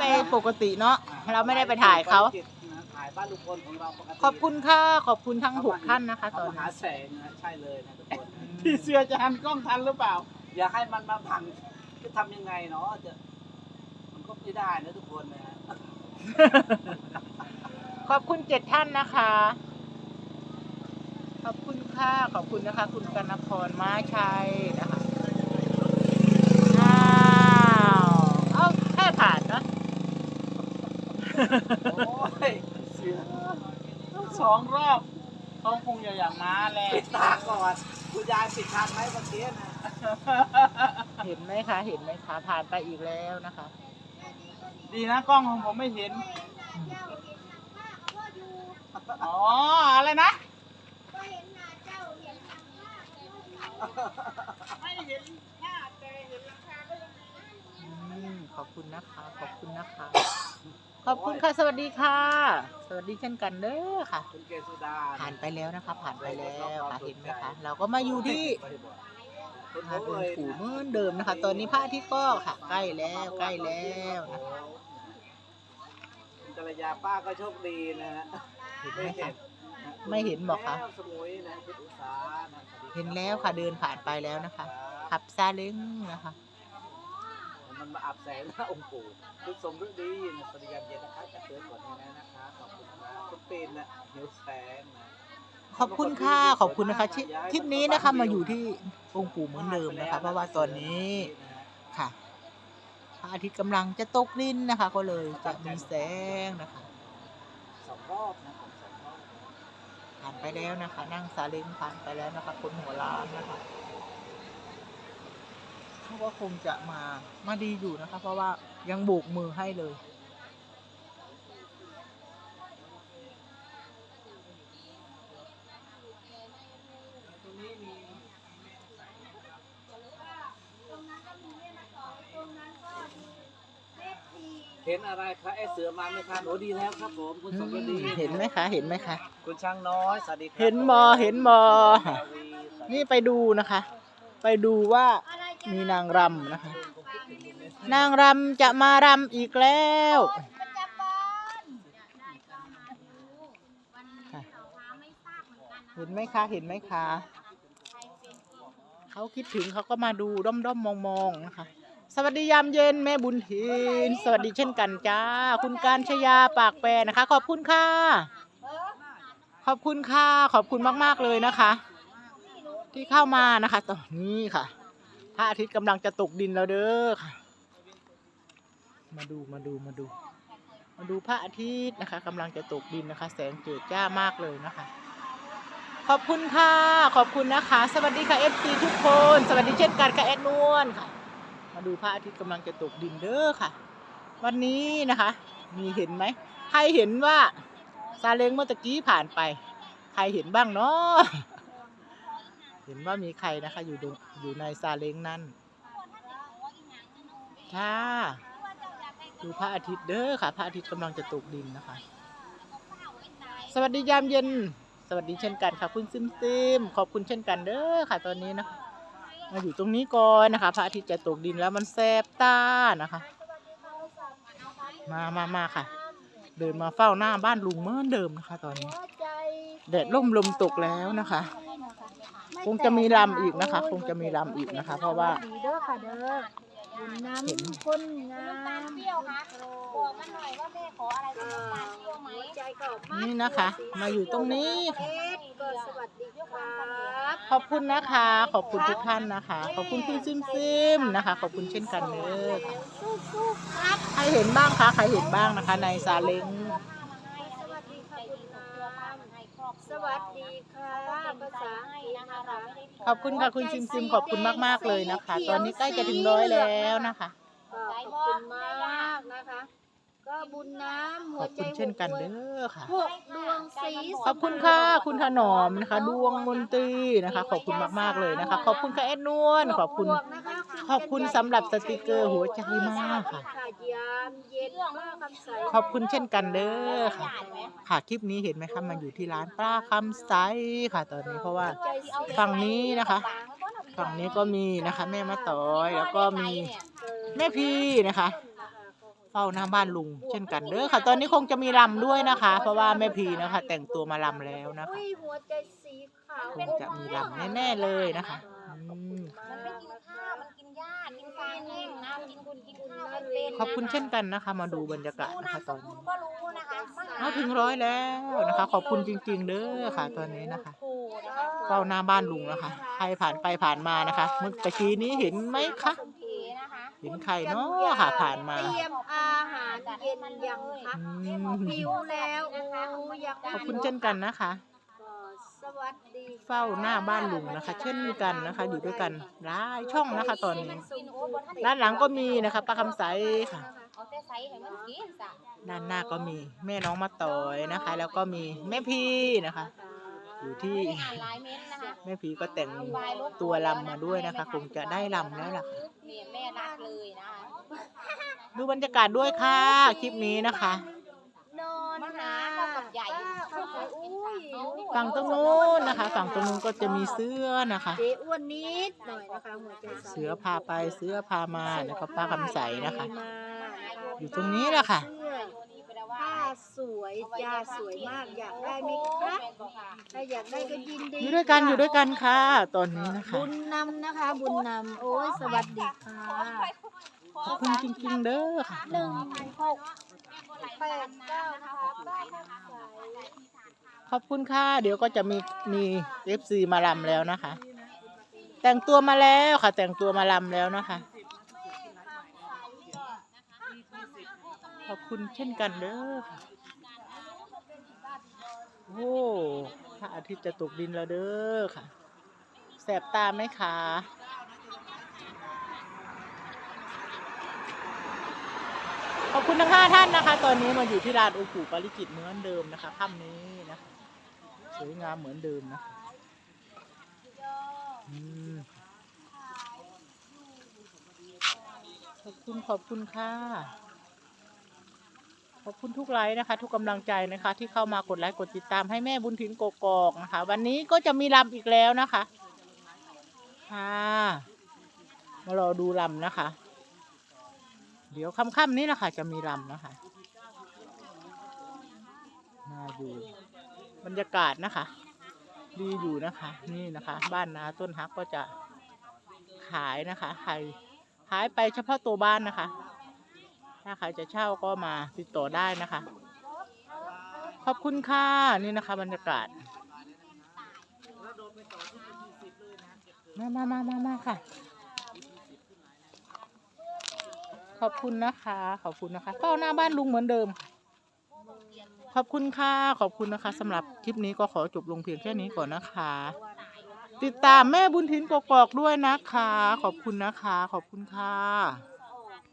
ไปปกติเนาะเราไม่ได้ไปถ่ายเขาถ่ายบ้านลุงพลของเราปกติขอบคุณค่ะขอบคุณทั้งหกท่านนะคะตตออนนนี้หาแสงนะใช่เลยนะทุกคนอืมพี่เสือจะหันกล้องทันหรือเปล่า อย่าให้มันมาพังจะทำยังไงเนาะจะมันก็ไม่ได้นะทุกคนนะขอบคุณเจ็ดท่านนะคะ ขอบคุณค่ะขอบคุณนะคะ คุณกนพรม้าชัยนะคะอ้าวเอาแค่ผ่านเนอะ โอ้ยเสือสองรอบเขาคงจะอย่างม้าแหละปิดตาก่อนคุณยายปิดทันไหมเมื่อกี้นะเห็นไหมคะ เห็นไหมคะผ่านไปอีกแล้วนะคะ ดีนะกล้องของผมไม่เห็น อ๋อ อะไรนะไม่เห็นหน้าแต่เห็นราคาก็ยังอืมขอบคุณนะคะ ขอบคุณนะคะ ขอบคุณค่ะ สวัสดีค่ะ สวัสดีเช่นกันเด้อค่ะ คุณเกสุดาผ่านไปแล้วนะคะ ผ่านไปแล้วค่ะเห็นไหมคะ เราก็มาอยู่ที่คุณพระโอ้องยค์ปู่เหมือนเดิมนะคะ ตอนนี้พระอาทิตย์ก็ค่ะ ใกล้แล้วใกล้แล้วนะคะคุณกัลยาป้าก็โชคดีนะฮะเห็นไหมคะ ไม่เห็นบอกคะสมุยนะคุณอุษานะสวัสดีครับ เห็นแล้วค่ะเดินผ่านไปแล้วนะคะ ขับซาเล้งนะคะ มันมาอับแสงหน้าองค์ปู่คุณสมฤดีนะสวัสดียามเย็นนะคะจะเตือนก่อนนี้นะคะขอบคุณนะคุณปีนนะหิวแสงนะขอบคุณค่ะขอบคุณนะคะชิคลิปนี้นะคะมาอยู่ที่องค์ปู่เหมือนเดิมนะคะ เพราะว่าตอนนี้ค่ะพระอาทิตย์กำลังจะตกดินนะคะ ก็เลยจะมีแสงนะคะสองรอบนะผมสองรอบผ่านไปแล้วนะคะ นั่งซาเล้งผ่านไปแล้วนะคะคนหัวล้านนะคะ เขาก็คงจะมามาดีอยู่นะคะ เพราะว่ายังโบกมือให้เลยตรงนี้มีเห็นอะไรคะไอเสือมาไหมคะโอ้ดีแล้วครับผมคุณสมฤดีเห็นไหมคะ เห็นไหมคะคุณช้างน้อยสวัสดีครับเห็นบอเห็นบอนี่ไปดูนะคะ ไปดูว่า มีนางรำนะคะ นางรำจะมารำอีกแล้วเห็นไหมคะ เห็นไหมคะ เขาคิดถึงเขาก็มาดูด้อมด้อมมองมองๆนะคะ สวัสดียามเย็นแม่บุญทิน สวัสดีเช่นกันจ้า คุณการชยาปากแปรนะคะ ขอบคุณค่ะ ขอบคุณค่ะ ขอบคุณมาก ๆ เลยนะคะ ที่เข้ามานะคะตอนนี้ค่ะ ระอาทิตย์กำลังจะตกดินแล้วเด้อมาดูมาดูมาดู มาดูพระอาทิตย์นะคะกำลังจะตกดินนะคะ แสงเจิดจ้ามากเลยนะคะ ขอบคุณค่ะ ขอบคุณนะคะ สวัสดีค่ะเอฟซีทุกคน สวัสดีเช่นกันค่ะแอดนวลค่ะ มาดูพระอาทิตย์กำลังจะตกดินเด้อค่ะ วันนี้นะคะ มีเห็นไหมใครเห็นว่าซาเล้งเมื่อตะกี้ผ่านไป ใครเห็นบ้างเนาะ เห็นว่ามีใครนะคะ อยู่อยู่ในซาเล้งนั้นค่ะดูพระอาทิตย์เด้อค่ะ พระอาทิตย์กำลังจะตกดินนะคะ สวัสดียามเย็น สวัสดีเช่นกันค่ะ คุณซิมซิมขอบคุณเช่นกันเด้อค่ะ ตอนนี้นะคะมาอยู่ตรงนี้ก่อนนะคะ พระอาทิตย์จะตกดินแล้วมันแสบตานะคะ มามามาค่ะ เดินมาเฝ้าหน้าบ้านลุงเหมือนเดิมนะคะ ตอนนี้แดดล่มลมตกแล้วนะคะ คงจะมีลำอีกนะคะ คงจะมีลำอีกนะคะ เพราะว่า ดีเด้อค่ะเด้อบุญน้ำคนงาน้ำตาลมเปรี้ยวคะบอกมาหน่อยว่าแม่ขออะไรเป็นน้ำตาลเปรี้ยวไหมหัวใจก็มากนี่นะคะ มาอยู่ตรงนี้เอ็ดก็สวัสดีครับขอบคุณนะคะ ขอบคุณทุกท่านนะคะ ขอบคุณคุณซิมซิมนะคะ ขอบคุณเช่นกันเด้อค่ะสู้ๆครับ ใครเห็นบ้างคะ ใครเห็นบ้างนะคะ ในซาเล้ง สวัสดีค่ะคุณน้ำส วัสดีค่ะภาษาอังกฤษนะคะขอบคุณค่ะคุณซิมซิมขอบคุณมาก ๆ เลยนะคะ ตอนนี้ใกล้จะถึงร้อยแล้วนะคะก็ขอบคุณมากนะคะ ก็บุญน้ำหัขวอบใจคุณเช่นกันเด้อค่ะ หกดวงสีขอบคุณค่ะ คุณถนอมนะคะ ดวงมนตรีนะคะ ขอบคุณมากๆเลยนะคะ ขอบคุณค่ะแอดนวลขอบคุณ ขอบคุณสำหรับสติกเกอร์หัวใจมากค่ะยาม เย็นป้าคำใสขอบคุณเช่นกันเด้อค่ะ ค่ะคลิปนี้เห็นไหมคะมาอยู่ที่ร้านป้าคำใสค่ะตอนนี้เพราะว่าฝั่งนี้นะคะ ฝั่งนี้ก็มีนะคะ แม่มาต่อยแล้วก็มีแม่พีนะคะ เฝ้าหน้าบ้านลุงเช่นกันเด้อค่ะ ตอนนี้คงจะมีรำด้วยนะคะ เพราะว่าแม่พีนะคะ แต่งตัวมารำแล้วนะคะ อุ้ยหัวใจสีขาวคงจะมีรำแน่ๆเลยนะคะ ขอบคุณเช่นกันนะคะ มาดูบรรยากาศดูนะนามคะสตอนกุนี้ลก็รู้นะคะมหเอาถึงร้อยแล้วนะคะ ขอบคุณจริง ๆเด้อค่ะ ตอนนี้นะคะโอ้นะคะเฝ้าหน้าบ้านลุงนะคะ ใครผ่านไปผ่านมานะคะ เมื่อตะกี้นี้เห็นไหมคะโอเคนะคะเห็นใครเนาะค่ะผ่านมาเตรียมอาหารเย็นยังคะอืมหิวแล้วโอ้ยังขอบคุณเช่นกันนะคะก็สวัสดี เฝ้าหน้าบ้านลุงนะคะ เช่นกันนะคะ อยู่ด้วยกันหลายช่องนะคะ ตอนนี้กินโอ๊ตบนท่านด้านหลังก็มีนะคะป้าคำใสค่ะเอาแต่ใส่ให้มันกินจ้ะด้านหน้าก็มีแม่น้องมาต่อยนะคะ แล้วก็มีแม่พีนะคะ อยู่ที่ไม่ได้อ่านไลน์เม้นต์นะคะแม่พีก็แต่งตัวลำมาด้วยนะคะ คงจะได้ลำแล้วล่ะค่ะเนี่ยแม่รักเลยนะคะดูบรรยากาศด้วยค่ะคลิปนี้นะคะ นอน มาหาเข้ากับใหญ่ ป้าเข้าใจอุ้ย ฝั่งตรงนู้นนะคะ ฝั่งตรงนู้นก็จะมีเสื้อนะคะ เจ๊อ้วนนิดหน่อยนะคะหัวใจใสเสือพาไปเสือพามานะคะป้าคำใสนะคะ มาอยู่ตรงนี้แหละค่ะ เสื้อตัวนี้แปลว่าผ้าสวยจ้าสวยมากอยากได้ไหมคะถ้าอยากได้ก็ยินดีอยู่ด้วยกันอยู่ด้วยกันค่ะ ตอนนี้นะคะบุญนำนะคะ บุญนำโอ้ยสวัสดีค่ะขอบคุณจริงๆเด้อค่ะ หนึ่งหกแปดเก้านะคะป้าคำใส ขอบคุณค่ะ เดี๋ยวก็จะมีมีเอฟซีมาลำแล้วนะคะ แต่งตัวมาแล้วค่ะ แต่งตัวมาลำแล้วนะคะ ขอบคุณเช่นกันเด้อค่ะโอ้พระอาทิตย์จะตกดินแล้วเด้อค่ะ แสบตาไหมคะขอบคุณทั้งห้าท่านนะคะ ตอนนี้มาอยู่ที่ร้านอุกุปาริจิตเหมือนเดิมนะคะค่ำนี้นะคะ สวยงามเหมือนเดิมนะขอบคุณขอบคุณค่ะ ขอบคุณทุกไลค์นะคะ ทุกกำลังใจนะคะ ที่เข้ามากดไลค์กดติดตามให้แม่บุญถินกกอกนะคะ วันนี้ก็จะมีลำอีกแล้วนะคะค่ะมารอดูลำนะคะ เดี๋ยวค่ำๆนี้นะคะ จะมีรำนะคะมาดู บรรยากาศนะคะ ดีอยู่นะคะ นี่นะคะ บ้านนาต้นฮักก็จะขายนะคะใครขายไปเฉพาะตัวบ้านนะคะ ถ้าใครจะเช่าก็มาติดต่อได้นะคะ ขอบคุณค่ะนี่นะคะ บรรยากาศมามามามามาค่ะ ขอบคุณนะคะ ขอบคุณนะคะเฝ้าหน้าบ้านลุงเหมือนเดิมค่ะ ขอบคุณค่ะ ขอบคุณนะคะสำหรับคลิปนี้ก็ขอจบลงเพียงแค่นี้ก่อนนะคะ ติดตามแม่บุญทินกอกด้วยนะคะ ขอบคุณนะคะ ขอบคุณค่ะ